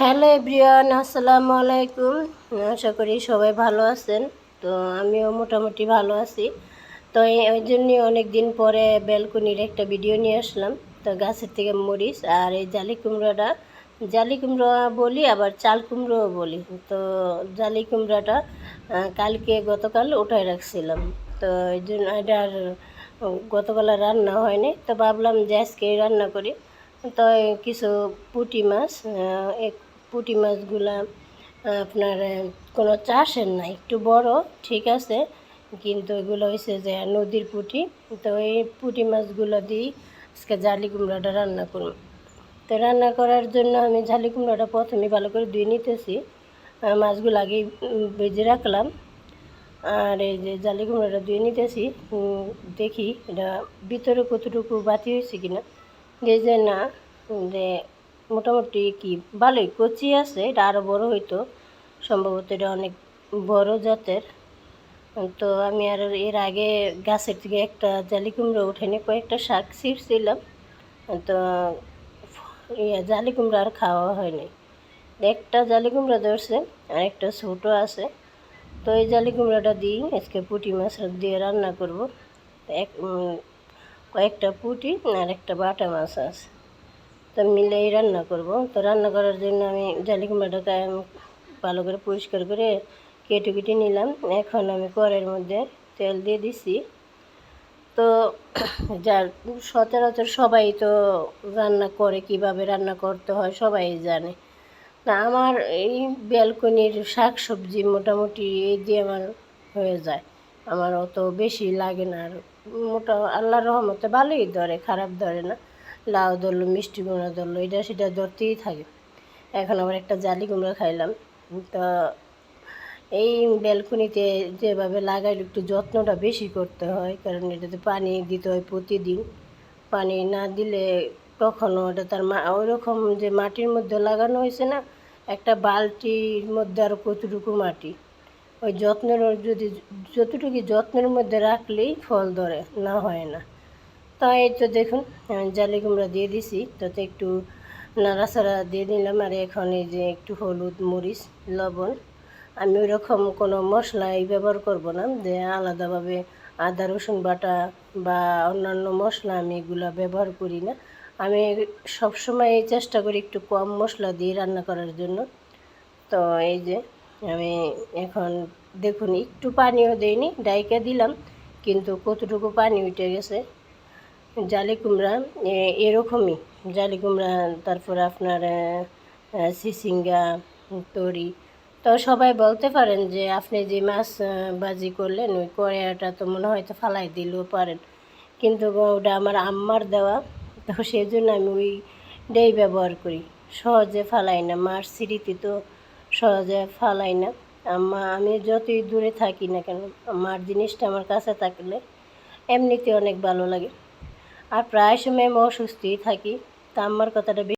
Hello everyone, আসসালামু আলাইকুম। আশা করি সবাই ভালো আছেন। তো আমিও মোটামুটি ভালো আছি। তো ওই জন্যই অনেক দিন পরে ব্যালকনির একটা ভিডিও নিয়ে আসলাম। তো গাছের থেকে মরিচ আর এই জালি কুমড়োটা। জালি কুমড়ো বলি, আবার চাল কুমড়োও বলি। তো জালি কুমড়োটা কালকে গতকাল উঠায় রাখছিলাম। তো এই জন্য এটা আর গতকাল রান্না হয়নি। তো ভাবলাম যে আজকে রান্না করি। তো কিছু পুঁটি মাছ এক পুঁটি মাছগুলা আপনার কোনো চাষের না, একটু বড়, ঠিক আছে, কিন্তু এগুলো হয়েছে যে নদীর পুঁটি, তো এই পুঁটি মাছগুলো দিয়েই আজকে জালি কুমড়াটা রান্না করুন তো রান্না করার জন্য আমি ঝালি কুমড়োটা প্রথমে ভালো করে ধুয়ে নিতেছি মাছগুলো আগে ভেজে রাখলাম, আর এই যে জালি কুমড়োটা ধুয়ে নিতেছি দেখি এটা ভিতরে কতটুকু বাতি হয়েছে কিনা যে না, যে মোটামুটি কি, ভালোই, কচি আছে, এটা আরও বড় হইতো। সম্ভবত এটা অনেক বড় জাতের। তো আমি আর এর আগে গাছের থেকে একটা জালি কুমড়ো উঠেনি কয়েকটা শাক ছিঁড়ছিলাম। তো ইয়ে জালি কুমড়ো আর খাওয়া হয়নি। একটা জালি কুমড়ো ধরছে, আর একটা ছোটো আছে। তো এই জালি কুমড়োটা দিই আজকে পুঁটি মাছ দিয়ে রান্না করব। এক কয়েকটা পুঁটি আর একটা বাটা মাছ আছে। তো মিলেই রান্না করব। তো রান্না করার জন্য আমি জালি কুমড়োটাকে ভালো করে পরিষ্কার করে কেটে কেটে নিলাম। এখন আমি কড়াইয়ের মধ্যে তেল দিয়ে দিছি। তো যার সচরাচর সবাই তো রান্না করে, কীভাবে রান্না করতে হয় সবাই জানে। না আমার এই ব্যালকনির শাক সবজি মোটামুটি এই দিয়ে আমার হয়ে যায়। আমার অত বেশি লাগে না আর মোটা আল্লাহর রহমতে ভালোই ধরে, খারাপ ধরে না। লাউ ধরলো, মিষ্টি কুমড়া ধরলো, এটা সেটা ধরতেই থাকে। এখন আবার একটা জালি কুমড়া খাইলাম। তো এই ব্যালকনিতে যেভাবে লাগাইলে, একটু যত্নটা বেশি করতে হয়, কারণ এটাতে পানি দিতে হয় প্রতিদিন। পানি না দিলে কখনো ওটা তার মা ওইরকম যে মাটির মধ্যে লাগানো হয়েছে না, একটা বালতির মধ্যে আরও কতটুকু মাটি। ওই যত্নের, যদি যতটুকু যত্নের মধ্যে রাখলেই ফল ধরে, না হয় না। তাই এই তো দেখুন জালি কুমড়া দিয়ে দিছি, তাতে একটু নাড়াচাড়া দিয়ে দিলাম আর এখন এই যে একটু হলুদ মরিচ, লবণ, আমি ওই রকম কোনো মশলাই ব্যবহার করব না, যে আলাদাভাবে আদা, রসুন বাটা বা অন্যান্য মশলা আমি এগুলো ব্যবহার করি না। আমি সবসময় চেষ্টা করি একটু কম মশলা দিয়ে রান্না করার জন্য। তো এই যে আমি এখন দেখুন, একটু পানিও দেইনি, ডাইকা দিলাম, কিন্তু কতটুকু পানি উঠে গেছে জালি কুমড়া এরকমই। জালি কুমড়া, তারপর আপনার সিসিঙ্গা, তরি। তো সবাই বলতে পারেন যে, আপনি যে মাছ বাজি করলেন, ওই কড়াইটা তো মনে হয়তো ফালাই দিলেও পারেন। কিন্তু ওটা আমার আম্মার দেওয়া, তো সেই জন্য আমি ওইটাই ব্যবহার করি। সহজে ফালাই না, মার স্মৃতি তো সহজে ফালাই না। আম্মা, আমি যতই দূরে থাকি না কেন, মার জিনিসটা আমার কাছে থাকলে এমনিতে অনেক ভালো লাগে। আর প্রায় সময় আমি অসুস্থই থাকি তা আমার কথাটা